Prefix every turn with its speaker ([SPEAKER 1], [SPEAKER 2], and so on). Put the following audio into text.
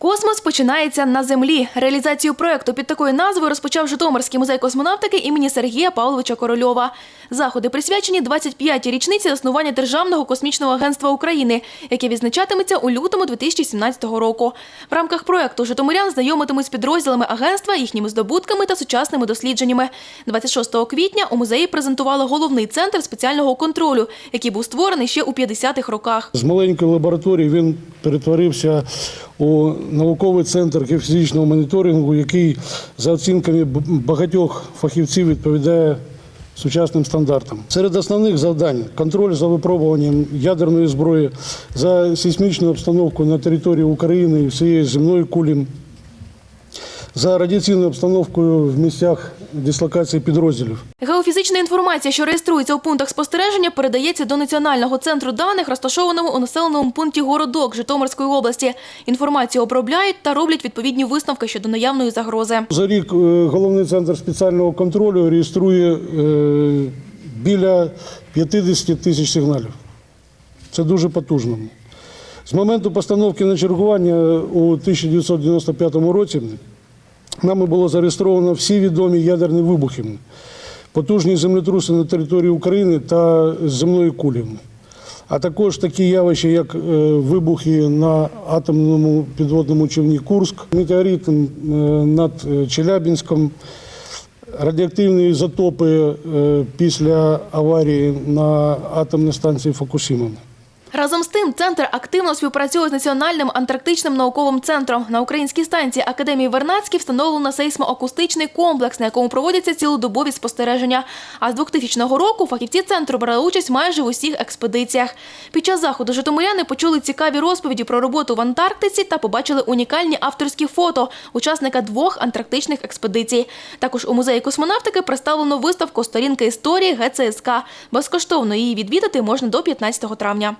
[SPEAKER 1] Космос починається на землі. Реалізацію проекту під такою назвою розпочав Житомирський музей космонавтики імені Сергія Павловича Корольова. Заходи присвячені 25-й річниці заснування Державного космічного агентства України, яке відзначатиметься у лютому 2017 року. В рамках проекту Житомирян знайомитимуть з підрозділами агентства, їхніми здобутками та сучасними дослідженнями. 26 квітня у музеї презентували головний центр спеціального контролю, який був створений ще у 50-х роках.
[SPEAKER 2] З маленької лабораторії він перетворився у науковий центр геофізичного моніторингу, який за оцінками багатьох фахівців відповідає сучасним стандартам. Серед основних завдань контроль за випробуванням ядерної зброї, за сейсмічну обстановку на території України і всієї земної кулі, за радіаційною обстановкою в місцях дислокації підрозділів.
[SPEAKER 1] Геофізична інформація, що реєструється у пунктах спостереження, передається до Національного центру даних, розташованого у населеному пункті Городок Житомирської області. Інформацію обробляють та роблять відповідні висновки щодо наявної загрози.
[SPEAKER 2] За рік е, головний центр спеціального контролю реєструє е, біля 50 тисяч сигналів. Це дуже потужно. З моменту постановки на чергування у 1995 році нами було зареєстровано всі відомі ядерні вибухи, потужні землетруси на території України та земної кулі. А також такі явища, як е, вибухи на атомному підводному човні Курськ, метеорит е, над е, Челябінськом, радіоактивні ізотопи е, після аварії на атомній станції Фукусіма.
[SPEAKER 1] Разом з тим, центр активно співпрацює з Національним антарктичним науковим центром. На українській станції Академії Вернадській встановлено сейсмоакустичний комплекс, на якому проводяться цілодобові спостереження. А з 2000 року фахівці центру брали участь майже в усіх експедиціях. Під час заходу житомиряни почули цікаві розповіді про роботу в Антарктиці та побачили унікальні авторські фото учасника двох антарктичних експедицій. Також у музеї космонавтики представлено виставку Сторінка історії ГЦСК. Безкоштовно її відвідати можна до 15 травня.